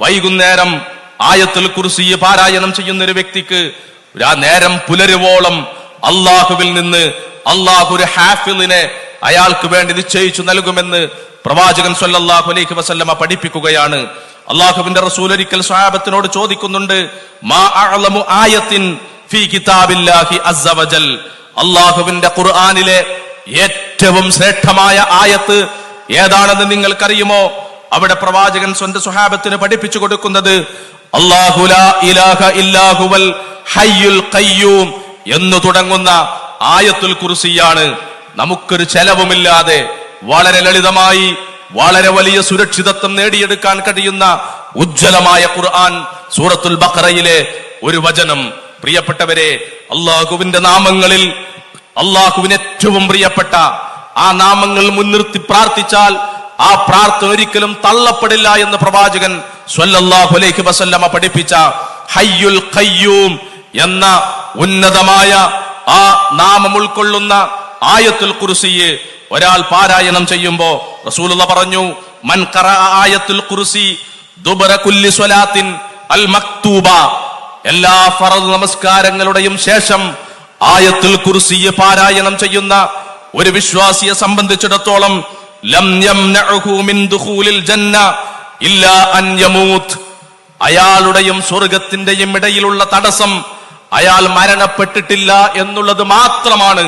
വൈകുന്നേരം ആയത്തുൽ കുറിസിയെ പാരായണം ചെയ്യുന്ന ഒരു വ്യക്തിക്ക് നേരം പുലരുവോളം അള്ളാഹുവിൽ നിന്ന് അള്ളാഹു ഒരു ഹാഫിലിനെ അയാൾക്ക് വേണ്ടി നിശ്ചയിച്ചു നൽകുമെന്ന് പ്രവാചകൻ സല്ലല്ലാഹു അലൈഹി വസല്ലമ പഠിപ്പിക്കുകയാണ്. അള്ളാഹുവിന്റെ റസൂൽ ഒരിക്കൽ ചോദിക്കുന്നുണ്ട് മാ അഅലമു ആയത്തിൻ ഫീ കിതാബില്ലാഹി അസ്സവജൽ അള്ളാഹുവിന്റെ ഖുർആനിലെ ഏറ്റവും ശ്രേഷ്ഠമായ ആയത്ത് ഏതാണെന്ന് നിങ്ങൾക്കറിയുമോ? അവിടെ പ്രവാചകൻ സ്വന്തം സുഹാബത്തിന് പഠിപ്പിച്ചു കൊടുക്കുന്നത് എന്ന് തുടങ്ങുന്ന ആയത്തുൽ കുർസിയാണ്. നമുക്കൊരു ചെലവുമില്ലാതെ വളരെ ലളിതമായി വളരെ വലിയ സുരക്ഷിതത്വം നേടിയെടുക്കാൻ കഴിയുന്ന ഉജ്ജ്വലമായ ഖുർആൻ സൂറത്തുൽ ബഖറയിലെ ഒരു വചനം. പ്രിയപ്പെട്ടവരെ അള്ളാഹുവിന്റെ നാമങ്ങളിൽ അള്ളാഹുവിന് ഏറ്റവും പ്രിയപ്പെട്ട ആ നാമങ്ങൾ മുൻനിർത്തി പ്രാർത്ഥിച്ചാൽ ആ പ്രാർത്ഥന ഒരിക്കലും തള്ളപ്പെടില്ല എന്ന് പ്രവാചകൻ സ്വല്ലല്ലാഹു അലൈഹി വസല്ലമ പഠിപ്പിച്ച ഹയ്യുൽ ഖയ്യൂം എന്ന ഉന്നതമായ ആ നാമം ഉൾക്കൊള്ളുന്ന ആയത്തുൽ കുർസിയെ ഒരാൾ പാരായണം ചെയ്യുമ്പോ റസൂലുള്ള പറഞ്ഞു മൻ ആയത്തുൽ കുർസി ദുബറ കുല്ലി സ്വലാത്തിൻ അൽ മക്തൂബ. എല്ലാ ഫറദ് നമസ്കാരങ്ങളുടെയും ശേഷം ആയത്തുൽ കുർസിയെ പാരായണം ചെയ്യുന്ന ഒരു വിശ്വാസിയെ സംബന്ധിച്ചിടത്തോളം അയാളുടെയും സ്വർഗത്തിന്റെയും ഇടയിലുള്ള തടസ്സം അയാൾ മരണപ്പെട്ടിട്ടില്ല എന്നുള്ളത് മാത്രമാണ്.